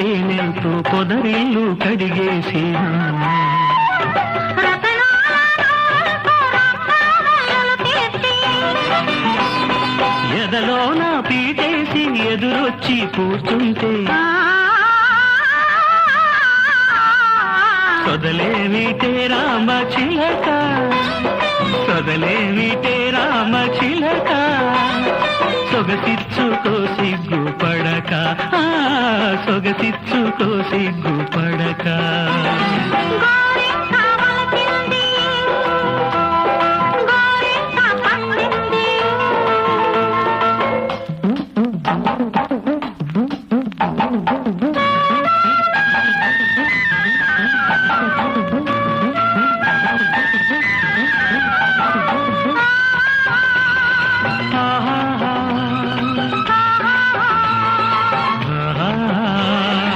తేనెలతో పొదరిల్లు కడిగేసి ఎదలో నా పీటేసి ఎదురొచ్చి కూర్చుంటే సొదలేమిటే రామ చిలక సొదలేమిటే రామ చిలక సొగసిచ్చుకో సిగ్గు పడక ఆ, సొగసిచ్చుకో సిగ్గు పడక.